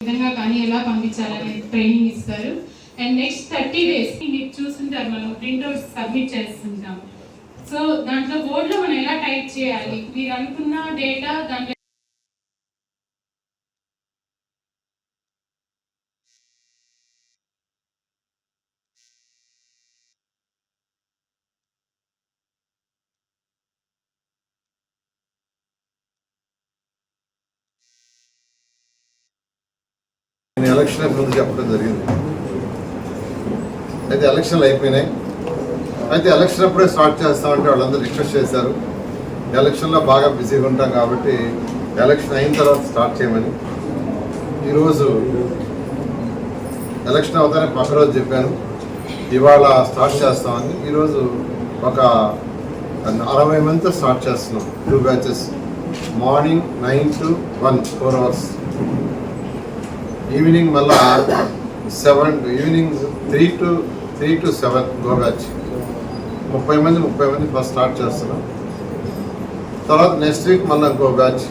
విధంగా కానీ ఎలా పంపించాలని ట్రైనింగ్ ఇస్తారు. అండ్ నెక్స్ట్ థర్టీ డేస్ మీరు చూస్తుంటారు మనం ప్రింట్అవుట్ సబ్మిట్ చేస్తుంటాం. సో దాంట్లో బోర్డులో మనం ఎలా టైప్ చేయాలి? మీరు అనుకున్న డేటా దాంట్లో నేను ఎలక్షన్ ముందు చెప్పడం జరిగింది. అయితే ఎలక్షన్లు అయిపోయినాయి. అయితే ఎలక్షన్ అప్పుడే స్టార్ట్ చేస్తామంటే వాళ్ళందరూ రిక్వెస్ట్ చేశారు. ఎలక్షన్లో బాగా బిజీగా ఉంటాం కాబట్టి ఎలక్షన్ అయిన తర్వాత స్టార్ట్ చేయమని. ఈరోజు ఎలక్షన్ అవుతానే పక్క రోజు చెప్పాను. ఇవాళ స్టార్ట్ చేస్తామని. ఈరోజు ఒక అరవై మందితో స్టార్ట్ చేస్తున్నాం. Two batches morning nine to one four hours evening మళ్ళా seven evening three to three to seven go batch ముప్పై మంది ముప్పై మంది ఫస్ట్ స్టార్ట్ చేస్తున్నాం. తర్వాత నెక్స్ట్ వీక్ మళ్ళీ ఇంకో బ్యాచ్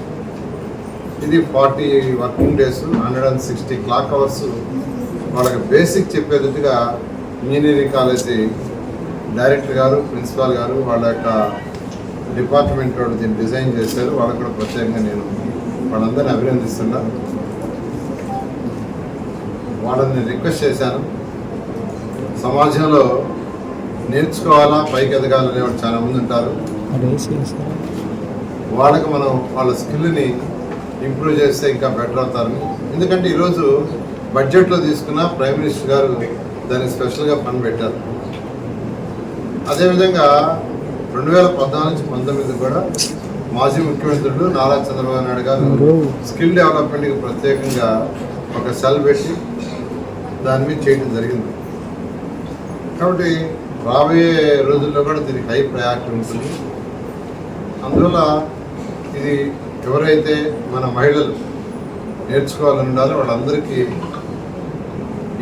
ఇది forty working days hundred and sixty clock hours. వాళ్ళకి బేసిక్ చెప్పేదిగా ఇంజనీరింగ్ కాలేజీ డైరెక్టర్ గారు ప్రిన్సిపాల్ గారు వాళ్ళ యొక్క డిపార్ట్మెంట్ వాళ్ళు దీన్ని డిజైన్ చేశారు. వాళ్ళకి కూడా ప్రత్యేకంగా నేను వాళ్ళందరినీ అభినందిస్తున్నాను వాళ్ళని రిక్వెస్ట్ చేశాను. సమాజంలో నేర్చుకోవాలా పైకి ఎదగాలనే వాళ్ళు చాలా మంది ఉంటారు. వాళ్ళకి మనం వాళ్ళ స్కిల్ని ఇంప్రూవ్ చేస్తే ఇంకా బెటర్ అవుతారని ఎందుకంటే ఈరోజు బడ్జెట్లో తీసుకున్న ప్రైమ్ మినిస్టర్ గారు దానికి స్పెషల్గా ఫండ్ పెట్టారు. అదేవిధంగా రెండు వేల పద్నాలుగు నుంచి పంతొమ్మిది కూడా మాజీ ముఖ్యమంత్రులు నారా చంద్రబాబు నాయుడు గారు స్కిల్ డెవలప్మెంట్కి ప్రత్యేకంగా ఒక సెల్ పెట్టి దాని మీద చేయడం జరిగింది. కాబట్టి రాబోయే రోజుల్లో కూడా దీనికి హై ప్రయారిటీ ఉంటుంది. అందువల్ల ఇది ఎవరైతే మన మహిళలు నేర్చుకోవాలని ఉండాలో వాళ్ళందరికీ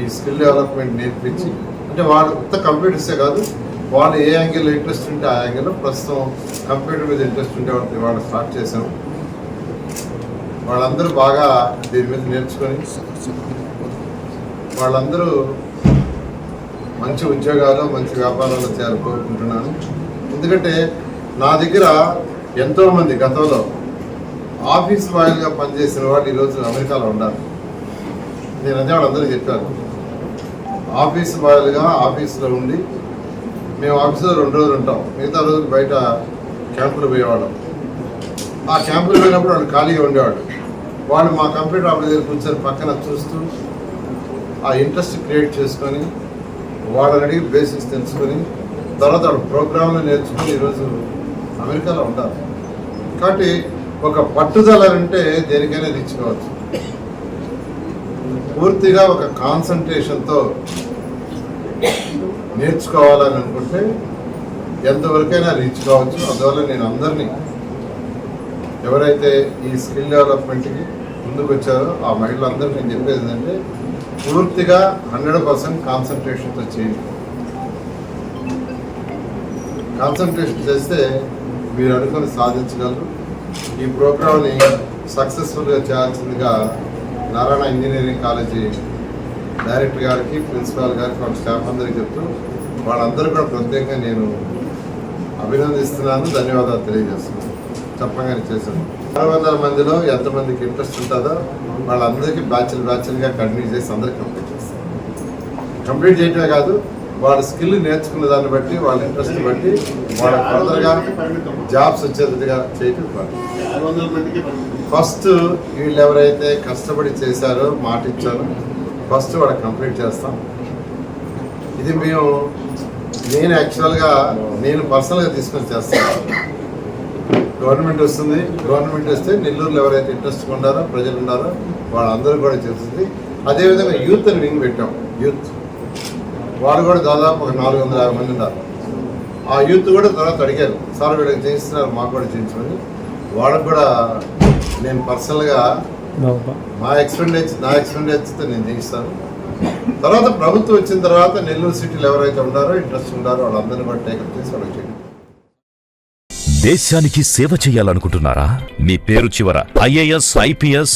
ఈ స్కిల్ డెవలప్మెంట్ నేర్పించి అంటే వాళ్ళు కొత్త కంప్యూటర్సే కాదు వాళ్ళు ఏ యాంగిల్లో ఇంట్రెస్ట్ ఉంటే ఆ యాంగిల్లో ప్రస్తుతం కంప్యూటర్ మీద ఇంట్రెస్ట్ ఉంటే వాళ్ళు వాళ్ళు స్టార్ట్ చేశాం. వాళ్ళందరూ బాగా దీని మీద నేర్చుకొని వాళ్ళందరూ మంచి ఉద్యోగాలు మంచి వ్యాపారాలు చేయాలని కోరుకుంటున్నాను. ఎందుకంటే నా దగ్గర ఎంతోమంది గతంలో ఆఫీస్ బాయ్గా పనిచేసిన వాళ్ళు ఈరోజు అమెరికాలో ఉండాలి నేను అదే వాళ్ళందరూ చెప్పాను. ఆఫీస్ బాయ్లుగా ఆఫీస్లో ఉండి మేము ఆఫీస్లో రెండు రోజులు ఉంటాం. మిగతా రోజులు బయట క్యాంపులు పోయేవాళ్ళం. ఆ క్యాంపులు పోయినప్పుడు వాళ్ళు ఖాళీగా ఉండేవాళ్ళు. వాళ్ళు మా కంప్యూటర్ ఆఫీస్ దగ్గర కూర్చొని పక్కన చూస్తూ ఆ ఇంట్రెస్ట్ క్రియేట్ చేసుకొని వాళ్ళని అడిగి బేసిక్స్ తెలుసుకొని తర్వాత వాళ్ళ ప్రోగ్రాంలు నేర్చుకుని ఈరోజు అమెరికాలో ఉంటారు కాబట్టి ఒక పట్టుదల అంటే దేనికైనా తెచ్చుకోవచ్చు. పూర్తిగా ఒక కాన్సన్ట్రేషన్తో నేర్చుకోవాలని అనుకుంటే ఎంతవరకైనా రీచ్ కావచ్చు. అందువల్ల నేను అందరినీ ఎవరైతే ఈ స్కిల్ డెవలప్మెంట్కి ముందుకు వచ్చారో ఆ మహిళలందరూ నేను చెప్పేది ఏంటంటే పూర్తిగా హండ్రెడ్ పర్సెంట్ కాన్సన్ట్రేషన్తో చేయండి. కాన్సన్ట్రేషన్ చేస్తే మీరు అనుకుని సాధించగలరు. ఈ ప్రోగ్రామ్ని సక్సెస్ఫుల్గా చేయాల్సిందిగా నారాయణ ఇంజనీరింగ్ కాలేజీ డైరెక్టర్ గారికి ప్రిన్సిపాల్ గారికి వాళ్ళ స్టాఫ్ అందరికీ చెప్తూ వాళ్ళందరూ కూడా ప్రత్యేకంగా నేను అభినందిస్తున్నాను ధన్యవాదాలు తెలియజేస్తున్నాను. చెప్పగానే చేశాను. ఆరు వందల మందిలో ఎంతమందికి ఇంట్రెస్ట్ ఉంటుందో వాళ్ళందరికీ బ్యాచ్లు బ్యాచ్లుగా కంటిన్యూ చేసి అందరికి కంప్లీట్ చేస్తారు కంప్లీట్ చేయటమే కాదు వాళ్ళ స్కిల్ నేర్చుకున్న దాన్ని బట్టి వాళ్ళ ఇంట్రెస్ట్ బట్టి వాళ్ళ ఫర్దర్గా జాబ్స్ వచ్చేదిగా చేయటం ఫస్ట్ వీళ్ళు ఎవరైతే కష్టపడి చేశారో మాట ఇచ్చారో ఫస్ట్ వాళ్ళకి కంప్లీట్ చేస్తాం. ఇది మేము నేను యాక్చువల్గా నేను పర్సనల్గా తీసుకొని చేస్తాను. గవర్నమెంట్ వస్తుంది. గవర్నమెంట్ వస్తే నెల్లూరులో ఎవరైతే ఇంట్రెస్ట్ ఉన్నారో ప్రజలు ఉన్నారో వాళ్ళందరూ కూడా చేస్తుంది అదేవిధంగా యూత్ అని వింగ్ పెట్టాం. యూత్ వాళ్ళు కూడా దాదాపు ఒక నాలుగు వందల యాభై మంది ఉన్నారు. ఆ యూత్ కూడా తర్వాత అడిగారు సార్ వీళ్ళకి చేయిస్తున్నారు మాకు కూడా చేయించమని. వాళ్ళకు కూడా నేను పర్సనల్గా మా ఎక్స్పెండిచర్ నా ఎక్స్పెండిచర్తో నేను చేయిస్తాను. తర్వాత ప్రభుత్వం వచ్చిన తర్వాత నెల్లూరు సిటీలో ఎవరైతే ఉన్నారో ఇంట్రెస్ట్ ఉన్నారో వాళ్ళందరినీ కూడా టేకప్ చేసి వాళ్ళకి చేయండి దేశానికి సేవ చేయాలనుకుంటున్నారా? మీ పేరు చివర ఐఏఎస్ ఐపీఎస్